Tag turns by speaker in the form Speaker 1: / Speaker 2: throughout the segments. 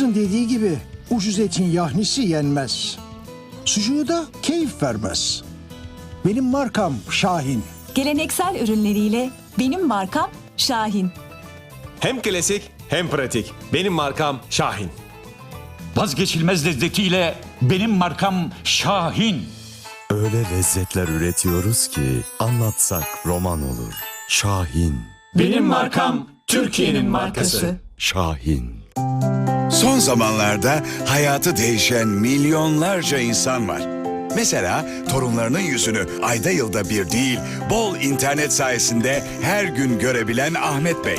Speaker 1: Atamızın dediği gibi ucuz etin yahnisi yenmez. Sucuğu da keyif vermez. Benim markam Şahin.
Speaker 2: Geleneksel ürünleriyle benim markam Şahin.
Speaker 3: Hem klasik hem pratik. Benim markam Şahin.
Speaker 4: Vazgeçilmez lezzetiyle benim markam Şahin.
Speaker 5: Öyle lezzetler üretiyoruz ki anlatsak roman olur. Şahin,
Speaker 3: Benim markam Türkiye'nin markası.
Speaker 5: Şahin.
Speaker 6: Son zamanlarda hayatı değişen milyonlarca insan var. Mesela torunlarının yüzünü ayda yılda bir değil, bol internet sayesinde her gün görebilen Ahmet Bey.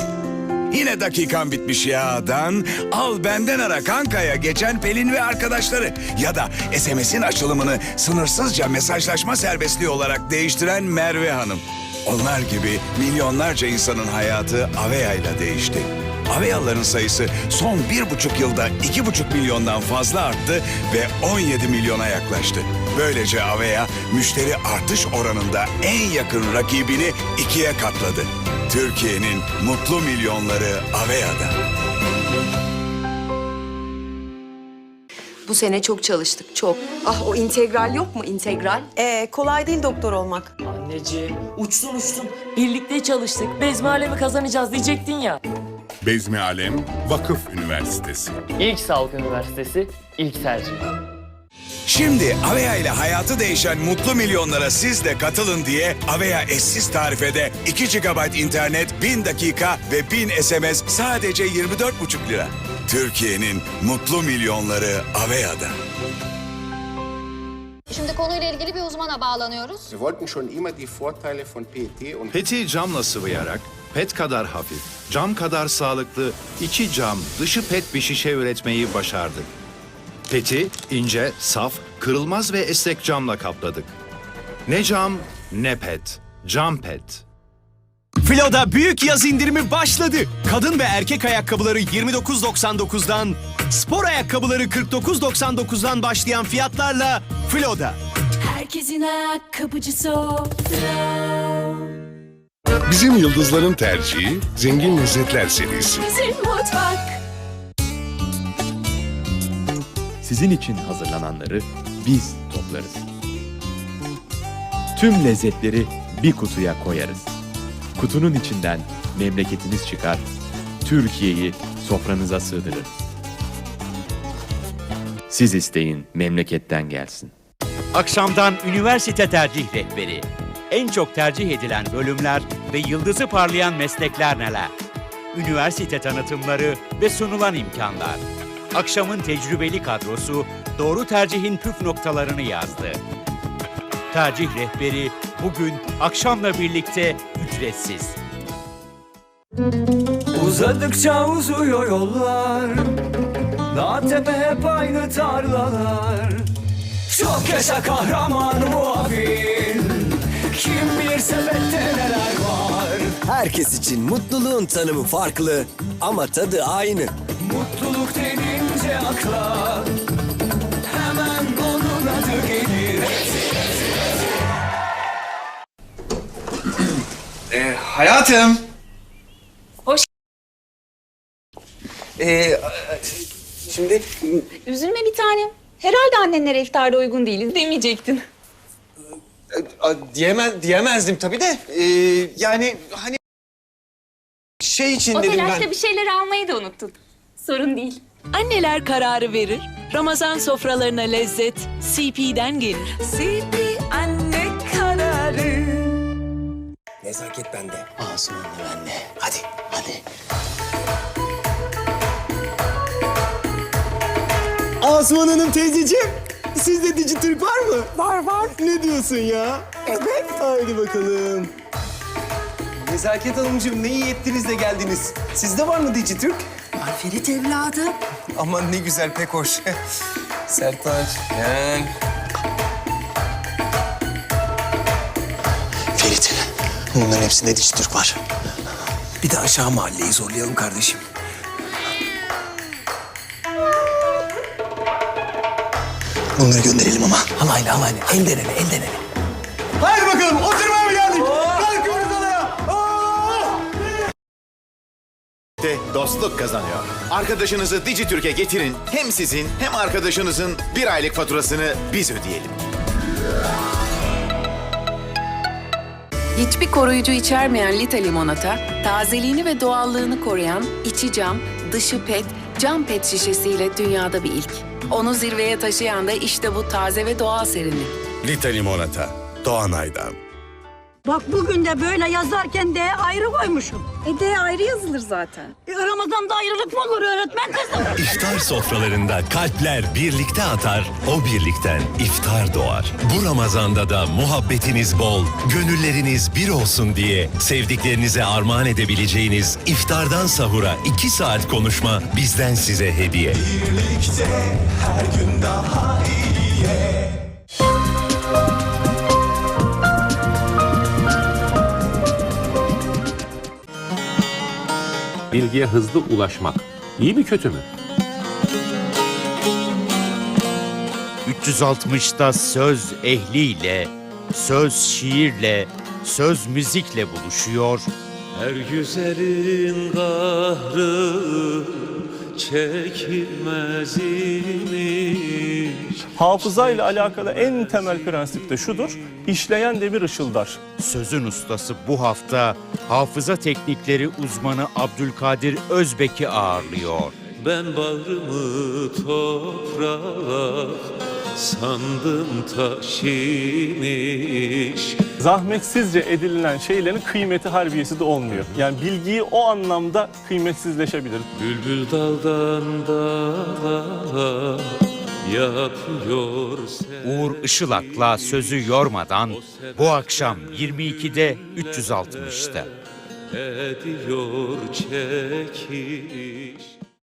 Speaker 6: Yine dakikan bitmiş yağdan, al benden ara kankaya geçen Pelin ve arkadaşları. Ya da SMS'in açılımını sınırsızca mesajlaşma serbestliği olarak değiştiren Merve Hanım. Onlar gibi milyonlarca insanın hayatı Aveya ile değişti. Aveyalıların sayısı son bir buçuk yılda iki buçuk milyondan fazla arttı ve 17 milyona yaklaştı. Böylece Aveya müşteri artış oranında en yakın rakibini ikiye katladı. Türkiye'nin mutlu milyonları Aveya'da.
Speaker 7: Bu sene çok çalıştık, çok. Ah o integral yok mu integral?
Speaker 8: Ee, kolay değil doktor olmak.
Speaker 9: Anneciğim uçtun uçtun. Birlikte çalıştık. Bezmi alemi kazanacağız diyecektin ya.
Speaker 10: Bezmi Alem Vakıf Üniversitesi.
Speaker 9: İlk Sağlık Üniversitesi, ilk tercih.
Speaker 6: Şimdi Aveya ile hayatı değişen mutlu milyonlara siz de katılın diye Aveya eşsiz tarifede 2 GB internet, 1000 dakika ve 1000 SMS sadece 24,5 lira. Türkiye'nin mutlu milyonları Aveya'da.
Speaker 11: Şimdi konuyla ilgili bir uzmana bağlanıyoruz.
Speaker 10: Wir wollten schon immer die Vorteile von PET und
Speaker 12: PET'i camla sıvayarak PET kadar hafif, cam kadar sağlıklı iki cam dışı PET bir şişe üretmeyi başardık. PET'i ince, saf, kırılmaz ve esnek camla kapladık. Ne cam ne PET. Cam PET.
Speaker 3: Filo'da büyük yaz indirimi başladı. Kadın ve erkek ayakkabıları 29.99'dan, spor ayakkabıları 49.99'dan başlayan fiyatlarla Filo'da.
Speaker 2: Herkesin ayakkabıcısı o.
Speaker 10: Bizim yıldızların tercihi Zengin Lezzetler serisi.
Speaker 2: Bizim mutfak.
Speaker 13: Sizin için hazırlananları biz toplarız. Tüm lezzetleri bir kutuya koyarız. Kutunun içinden memleketiniz çıkar, Türkiye'yi sofranıza sığdırır. Siz isteyin, memleketten gelsin.
Speaker 4: Akşamdan üniversite tercih rehberi. En çok tercih edilen bölümler ve yıldızı parlayan meslekler neler? Üniversite tanıtımları ve sunulan imkanlar. Akşamın tecrübeli kadrosu doğru tercihin püf noktalarını yazdı. Tercih rehberi bugün akşamla birlikte ücretsiz.
Speaker 9: Uzadıkça uzuyor yollar. Dağ tepe hep aynı tarlalar. Çok yaşa kahraman muavin. Kim bilir sepette neler var.
Speaker 3: Herkes için mutluluğun tanımı farklı ama tadı aynı.
Speaker 9: Mutluluk denince akla hemen onun adı gelir.
Speaker 3: Ee, hayatım.
Speaker 7: Hoş-
Speaker 3: Ee, şimdi
Speaker 7: Üzülme bir tanem. Herhalde annenlere iftarda uygun değiliz demeyecektin.
Speaker 3: diyemez, diyemezdim tabii de. Ee, yani hani şey için
Speaker 11: O
Speaker 3: dedim ben.
Speaker 11: bir şeyler almayı da unuttun. Sorun değil.
Speaker 2: Anneler kararı verir. Ramazan sofralarına lezzet CP'den gelir. CP anne kararı.
Speaker 3: Nezaket bende. Asuman da bende. Hadi, hadi. Asuman Hanım teyzeciğim, sizde Dijitürk var mı? Var var. Ne diyorsun ya? Evet. Haydi bakalım. Nezaket Hanımcığım ne iyi ettiniz de geldiniz. Sizde var mı Dijitürk?
Speaker 8: Var Ferit evladım.
Speaker 3: Aman ne güzel pek hoş. Sertaç, gel. Ferit, bunların hepsinde Dijitürk var. Bir de aşağı mahalleyi zorlayalım kardeşim. Bunları gönderelim ama. Halayla halayla. Elden ele, elden ele. Haydi bakalım, oturmaya mı geldik? Kalkıyoruz odaya. De
Speaker 14: dostluk kazanıyor. Arkadaşınızı Dijitürk'e getirin. Hem sizin hem arkadaşınızın bir aylık faturasını biz ödeyelim.
Speaker 2: Hiçbir koruyucu içermeyen Lita limonata, tazeliğini ve doğallığını koruyan içi cam, dışı pet, cam pet şişesiyle dünyada bir ilk. Onu zirveye taşıyan da işte bu taze ve doğal serinlik.
Speaker 5: Lita limonata. Doğanay'dan.
Speaker 8: Bak bugün de böyle yazarken D ayrı koymuşum.
Speaker 7: E D ayrı yazılır zaten.
Speaker 8: E, Ramazan'da ayrılık mı olur öğretmen kızım?
Speaker 5: İftar sofralarında kalpler birlikte atar, o birlikten iftar doğar. Bu Ramazan'da da muhabbetiniz bol, gönülleriniz bir olsun diye sevdiklerinize armağan edebileceğiniz iftardan sahura iki saat konuşma bizden size hediye.
Speaker 13: Bilgiye hızlı ulaşmak iyi mi kötü mü?
Speaker 4: 360'ta söz ehliyle, söz şiirle, söz müzikle buluşuyor.
Speaker 9: Her güzelin kahrı çekilmez imiş.
Speaker 13: Hafıza ile alakalı en temel prensip de şudur. İşleyen demir ışıldar.
Speaker 4: Sözün ustası bu hafta hafıza teknikleri uzmanı Abdülkadir Özbek'i ağırlıyor.
Speaker 9: Ben bağrımı toprak sandım taş imiş.
Speaker 13: Zahmetsizce edinilen şeylerin kıymeti harbiyesi de olmuyor. Yani bilgiyi o anlamda kıymetsizleşebilir.
Speaker 9: Bülbül daldan dala
Speaker 4: Uğur Işılak'la sözü yormadan bu akşam 22'de 360'ta.
Speaker 9: ediyor çekiş.